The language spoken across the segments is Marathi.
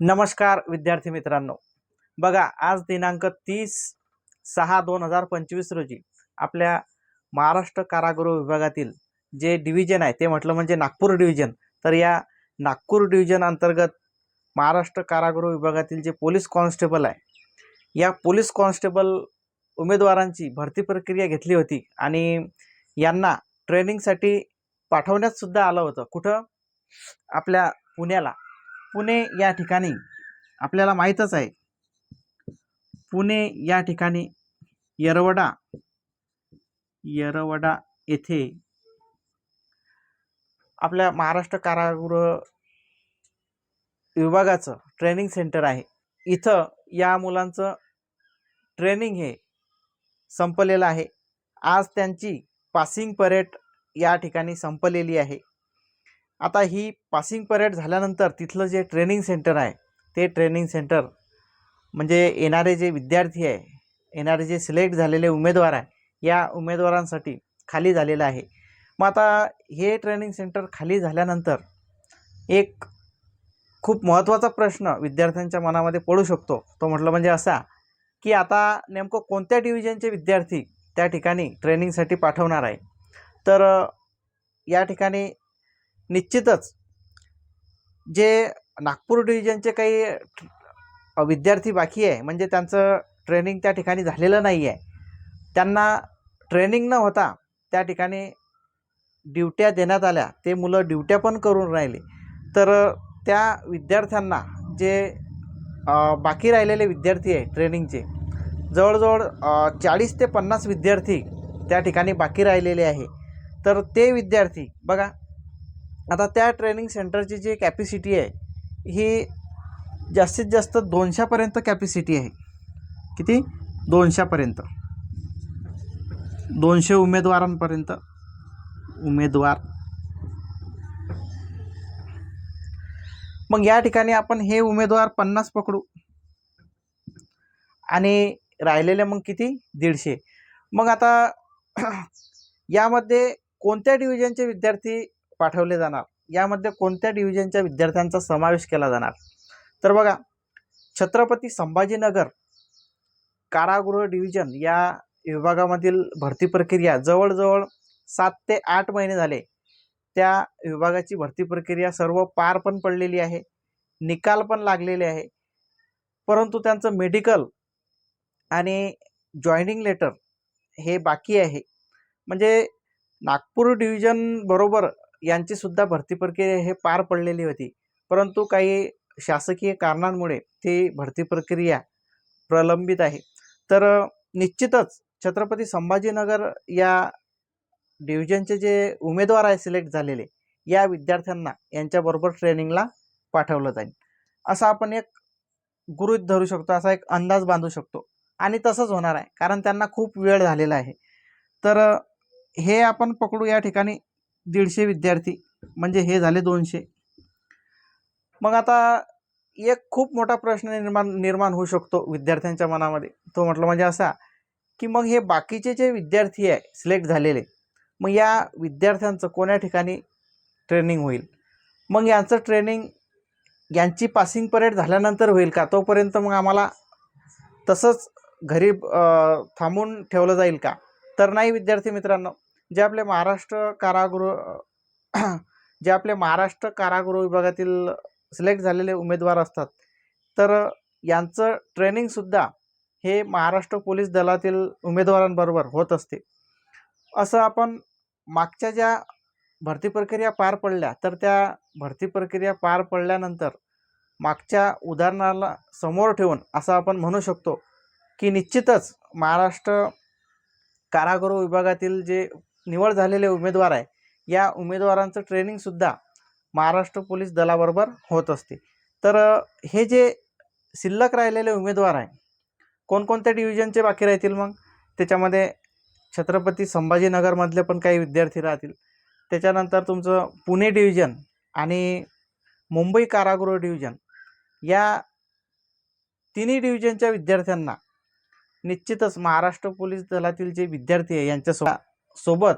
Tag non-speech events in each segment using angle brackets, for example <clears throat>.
नमस्कार विद्यार्थी मित्रांनो. बघा आज दिनांक तीस सहा दोन हजार पंचवीस रोजी आपल्या महाराष्ट्र कारागृह विभागातील जे डिव्हिजन आहे ते म्हटलं म्हणजे नागपूर डिव्हिजन तर या नागपूर डिव्हिजन अंतर्गत महाराष्ट्र कारागृह विभागातील जे पोलीस कॉन्स्टेबल आहे या पोलीस कॉन्स्टेबल उमेदवारांची भरती प्रक्रिया घेतली होती आणि यांना ट्रेनिंगसाठी पाठवण्यात सुद्धा आलं होतं. कुठं? आपल्या पुण्याला. पुणे या ठिकाणी आपल्याला माहीतच आहे. पुणे या ठिकाणी येरवडा येरवडा येथे आपल्या महाराष्ट्र कारागृह विभागाचं ट्रेनिंग सेंटर आहे. इथं या मुलांचं ट्रेनिंग हे संपलेलं आहे. आज त्यांची पासिंग परेड या ठिकाणी संपलेली आहे. आता ही पासिंग परेड झाल्यानंतर तिथलं जे ट्रेनिंग सेंटर आहे ते ट्रेनिंग सेंटर म्हणजे येणारे जे विद्यार्थी आहे येणारे जे सिलेक्ट झालेले उमेदवार आहे या उमेदवारांसाठी खाली झालेलं आहे. मग आता हे ट्रेनिंग सेंटर खाली झाल्यानंतर एक खूप महत्त्वाचा प्रश्न विद्यार्थ्यांच्या मनामध्ये पडू शकतो. तो म्हटलं म्हणजे असा की आता नेमकं कोणत्या डिव्हिजनचे विद्यार्थी त्या ठिकाणी ट्रेनिंगसाठी पाठवणार आहे? तर या ठिकाणी निश्चितच. जे नागपूर डिव्हिजनचे काही विद्यार्थी बाकी आहे म्हणजे त्यांचं ट्रेनिंग त्या ठिकाणी झालेलं नाही आहे त्यांना ट्रेनिंग न होता त्या ठिकाणी ड्युट्या देण्यात आल्या. ते मुलं ड्युट्या पण करून राहिले. तर त्या विद्यार्थ्यांना जे बाकी राहिलेले विद्यार्थी आहे ट्रेनिंगचे जवळजवळ चाळीस ते पन्नास विद्यार्थी त्या ठिकाणी बाकी राहिलेले आहे. तर ते विद्यार्थी बघा आता त्या ट्रेनिंग सेंटरची जी कॅपॅसिटी आहे ही जास्तीत जास्त दोनशेपर्यंत कॅपॅसिटी आहे. किती? दोनशेपर्यंत दोनशे उमेदवारांपर्यंत. उमेदवार. मग या ठिकाणी आपण हे उमेदवार पन्नास पकडू. आणि राहिलेले मग किती? दीडशे. मग आता <clears throat> यामध्ये कोणत्या डिव्हिजनचे विद्यार्थी पाठवले जाणार. यामध्ये कोणत्या डिव्हिजनच्या विद्यार्थ्यांचा समावेश केला जाणार? तर बघा छत्रपती संभाजीनगर कारागृह डिव्हिजन या विभागामधील भरती प्रक्रिया जवळजवळ सात ते आठ महिने झाले. त्या विभागाची भरती प्रक्रिया सर्व पार पण पडलेली आहे निकाल पण लागलेले आहे. परंतु त्यांचं मेडिकल आणि जॉईनिंग लेटर हे बाकी आहे. म्हणजे नागपूर डिव्हिजन बरोबर यांचीसुद्धा भरती प्रक्रिया हे पार पडलेली होती. परंतु काही शासकीय कारणांमुळे ती भरती प्रक्रिया प्रलंबित आहे. तर निश्चितच छत्रपती संभाजीनगर या डिव्हिजनचे जे उमेदवार आहे सिलेक्ट झालेले या विद्यार्थ्यांना यांच्याबरोबर ट्रेनिंगला पाठवलं जाईल. असा आपण एक गृहित धरू शकतो असा एक अंदाज बांधू शकतो. आणि तसंच होणार आहे कारण त्यांना खूप वेळ झालेला आहे. तर हे आपण पकडू या ठिकाणी. दीडशे विद्यार्थी म्हणजे हे झाले दोनशे. मग आता एक खूप मोठा प्रश्न निर्माण निर्माण होऊ शकतो विद्यार्थ्यांच्या मनामध्ये. तो म्हटलं म्हणजे असा की मग हे बाकीचे जे विद्यार्थी आहे सिलेक्ट झालेले मग या विद्यार्थ्यांचं कोण्या ठिकाणी ट्रेनिंग होईल? मग यांचं ट्रेनिंग यांची पासिंग परेड झाल्यानंतर होईल का? तोपर्यंत मग आम्हाला तसंच घरी थांबून ठेवलं जाईल का? तर नाही विद्यार्थी मित्रांनो. जे आपले महाराष्ट्र कारागृह <clears throat> जे आपले महाराष्ट्र कारागृह विभागातील सिलेक्ट झालेले उमेदवार असतात. तर यांचं ट्रेनिंगसुद्धा हे महाराष्ट्र पोलीस दलातील उमेदवारांबरोबर होत असते. असं आपण मागच्या ज्या भरती प्रक्रिया पार पडल्या तर त्या भरती प्रक्रिया पार पडल्यानंतर मागच्या उदाहरणाला समोर ठेवून असं आपण म्हणू शकतो की निश्चितच महाराष्ट्र कारागृह विभागातील जे निवड झालेले उमेदवार आहे. या उमेदवारांचं ट्रेनिंगसुद्धा महाराष्ट्र पोलीस दलाबरोबर होत असते. तर हे जे शिल्लक राहिलेले उमेदवार आहे कोणकोणत्या डिव्हिजनचे बाकी राहतील मग? त्याच्यामध्ये छत्रपती संभाजीनगरमधले पण काही विद्यार्थी राहतील. त्याच्यानंतर तुमचं पुणे डिव्हिजन आणि मुंबई कारागृह डिव्हिजन या तिन्ही डिव्हिजनच्या विद्यार्थ्यांना निश्चितच महाराष्ट्र पोलीस दलातील जे विद्यार्थी आहे यांच्यासोबत सोबत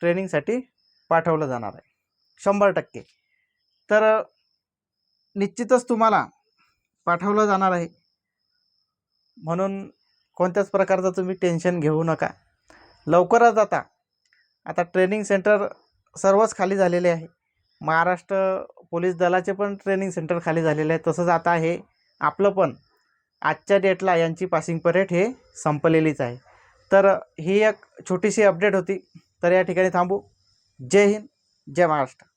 ट्रेनिंगसाठी पाठवलं जाणार आहे. शंभर टक्के. तर निश्चितच तुम्हाला पाठवलं जाणार आहे. म्हणून कोणत्याच प्रकारचं तुम्ही टेन्शन घेऊ नका. लवकरच आता आता ट्रेनिंग सेंटर सर्वच खाली झालेले आहे. महाराष्ट्र पोलीस दलाचे पण ट्रेनिंग सेंटर खाली झालेले आहे. तसंच आता हे आपलं पण आजच्या डेटला यांची पासिंग परेड हे संपलेलीच आहे. तर ही एक छोटीशी अपडेट होती. तर या ठिकाणी थांबू. जय हिंद जय महाराष्ट्र.